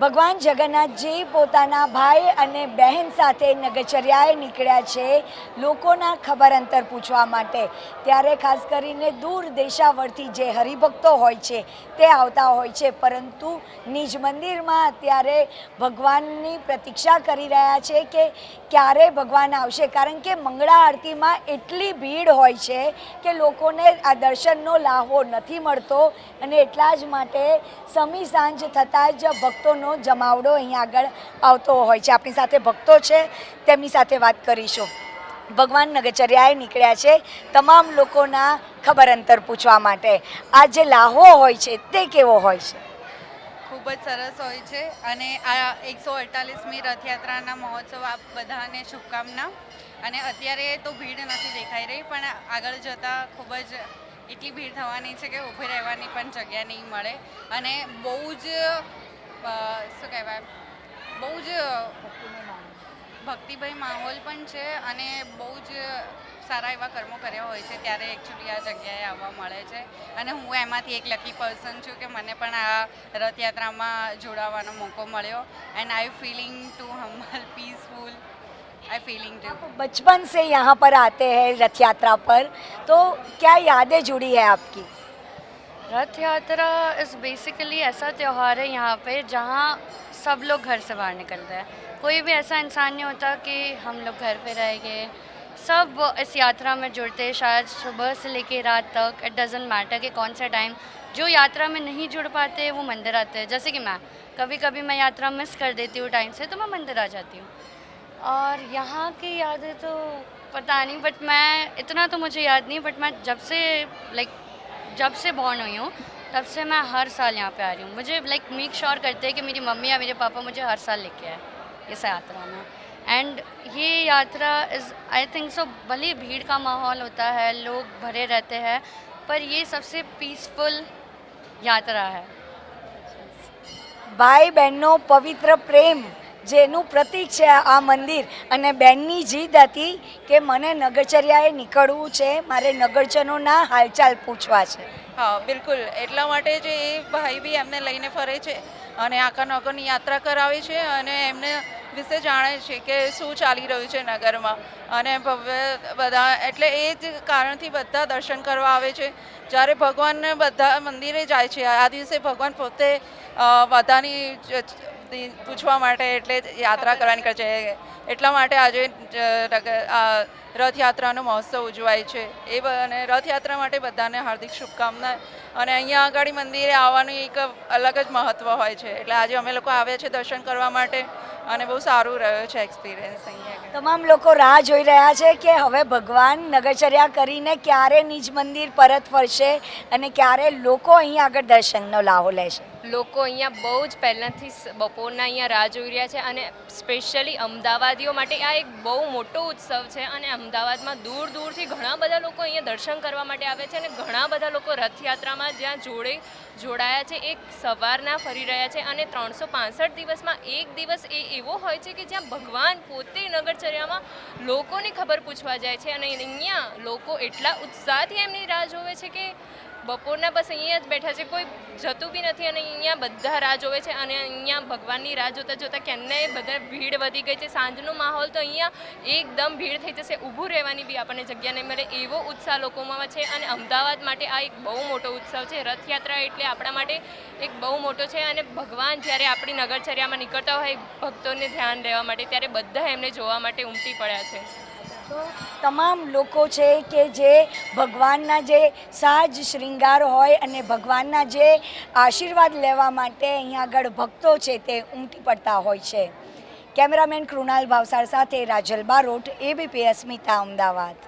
ભગવાન જગન્નાથજી પોતાના ભાઈ અને બહેન સાથે નગરચર્યાએ નીકળ્યા છે લોકોના ખબર અંતર પૂછવા માટે. ત્યારે ખાસ કરીને દૂર દેશાવરથી જે હરિભક્તો હોય છે, તે આવતા હોય છે. પરંતુ નિજ મંદિરમાં અત્યારે ભગવાનની પ્રતીક્ષા કરી રહ્યા છે કે ક્યારે ભગવાન આવશે. કારણ કે મંગળા આરતીમાં એટલી ભીડ હોય છે કે લોકોને આ દર્શનનો લાહવો નથી મળતો અને એટલા જ માટે સમી સાંજ થતાં જ ભક્તોનો જમાવડો અહીંયા આગળ આવતો હોય છે. આપણી સાથે ભક્તો છે, તેમની સાથે વાત કરીશું. ભગવાન નગરચર્યાએ નીકળ્યા છે તમામ લોકોના ખબર અંતર પૂછવા માટે. આ જે લાહો હોય છે, તે કેવો હોય છે? ખૂબ જ સરસ હોય છે અને આ એકસો અડતાલીસમી રથયાત્રાના મહોત્સવ આપ બધાને શુભકામના. અને અત્યારે તો ભીડ નથી દેખાઈ રહી, પણ આગળ જતાં ખૂબ જ એટલી ભીડ થવાની છે કે ઊભી રહેવાની પણ જગ્યા નહીં મળે. અને બહુ જ શું કહેવાય બહુ જ ભક્તિભાઈ માહોલ પણ છે અને બહુ જ સારા એવા કર્મો કર્યા હોય છે ત્યારે એકચ્યુઅલી આ જગ્યાએ આવવા મળે છે અને હું એમાંથી એક લકી પર્સન છું કે મને પણ આ રથયાત્રામાં જોડાવાનો મોકો મળ્યો and I feeling to humble peaceful I feeling to बचपन से यहाँ पर आते हैं रथ यात्रा पर तो क्या यादें जुड़ी है आपकी रथ यात्रा इज़ बेसिकली ऐसा त्यौहार है यहाँ पे जहाँ सब लोग घर से बाहर निकलते हैं। कोई भी ऐसा इंसान नहीं होता कि हम लोग घर पे रहेंगे सब इस यात्रा में जुड़ते हैं। शायद सुबह से लेके रात तक इट डजेंट मैटर कि कौन सा टाइम जो यात्रा में नहीं जुड़ पाते वो मंदिर आते हैं। जैसे कि मैं कभी कभी मैं यात्रा मिस कर देती हूँ टाइम से तो मैं मंदिर आ जाती हूँ। और यहाँ की यादें तो पता नहीं बट मैं, इतना तो मुझे याद नहीं बट मैं जब से लाइक जब से बॉर्न हुई हूँ, तब से मैं हर साल यहाँ पे आ रही हूँ। मुझे लाइक मेक श्योर करते हैं कि मेरी मम्मी या मेरे पापा मुझे हर साल लेके आए इस यात्रा में। एंड ये यात्रा इज़ आई थिंक सो भले भीड़ का माहौल होता है, लोग भरे रहते हैं, पर ये सबसे पीसफुल यात्रा है। भाई बहनों पवित्र प्रेम। જેનું પ્રતીક છે આ મંદિર. અને બહેનની જીદ હતી કે મને નગરચર્યાએ નીકળવું છે. મારે નગરજનોના હાલચાલ પૂછવા છે. હા, બિલકુલ. એટલા માટે જ એ ભાઈ બી એમને લઈને ફરે છે અને આખા નગરની યાત્રા કરાવે છે અને એમને વિશે જાણે છે કે શું ચાલી રહ્યું છે નગરમાં. અને ભવ્ય બધા, એટલે એ જ કારણથી બધા દર્શન કરવા આવે છે. જ્યારે ભગવાન બધા મંદિરે જાય છે, આ દિવસે ભગવાન પોતે બધાની પૂછવા માટે એટલે યાત્રા કરવા નીકળે છે. એટલા માટે આજે રથયાત્રાનો મહોત્સવ ઉજવાય છે. એ અને રથયાત્રા માટે બધાને હાર્દિક શુભકામના. અને અહીંયા આગળ મંદિરે આવવાનું એક અલગ જ મહત્ત્વ હોય છે. એટલે આજે અમે લોકો આવ્યા છે દર્શન કરવા માટે. અને બહુ સારું રહ્યો છે એક્સપિરિયન્સ અહીંયા તમામ લોકો રાહ જોઈ રહ્યા છે કે હવે ભગવાન નગરચર્યા કરીને ક્યારે નિજ મંદિર પરત ફરશે અને ક્યારે લોકો અહીં આગળ દર્શનનો લાહો લેશે. લોકો અહીંયા બહુ જ પહેલાંથી બપોરના અહીંયા રાહ જોઈ રહ્યા છે અને સ્પેશિયલી અમદાવાદીઓ માટે આ એક બહુ મોટો ઉત્સવ છે અને અમદાવાદમાં દૂર દૂરથી ઘણા બધા લોકો અહીંયા દર્શન કરવા માટે આવે છે અને ઘણા બધા લોકો રથયાત્રામાં જ્યાં જોડે જોડાયા છે, એક સવારના ફરી રહ્યા છે અને ત્રણસો દિવસમાં એક દિવસ એ એવો હોય છે કે જ્યાં ભગવાન પોતે નગરચર્યામાં લોકોની ખબર પૂછવા જાય છે અને અહીંયા લોકો એટલા ઉત્સાહથી એમની રાહ જોવે છે કે બપોરના બસ અહીંયા જ બેઠા છે. કોઈ જતું બી નથી અને અહીંયા બધા રાહ જોવે છે અને અહીંયા ભગવાનની રાહ જોતા જોતા કેમને બધા ભીડ વધી ગઈ છે. સાંજનો માહોલ તો અહીંયા એકદમ ભીડ થઈ જશે. ઊભું રહેવાની બી આપણને જગ્યા નહીં મળે એવો ઉત્સાહ લોકોમાં છે અને અમદાવાદ માટે આ એક બહુ મોટો ઉત્સવ છે. રથયાત્રા એટલે આપણા માટે એક બહુ મોટો છે અને ભગવાન જ્યારે આપણી નગરચર્યામાં નીકળતા હોય ભક્તોને ધ્યાન રહેવા માટે ત્યારે બધા એમને જોવા માટે ઉમટી પડ્યા છે. તમામ લોકો છે કે જે ભગવાનના જે સાજ શ્રૃંગાર હોય અને ભગવાનના જે આશીર્વાદ લેવા માટે અહીંયા આગળ ભક્તો છે તે ઉમટી પડતા હોય છે. કેમેરામેન કૃણાલ ભાવસાર સાથે રાજલ બારોટ એબીપી અસ્મિતા અમદાવાદ.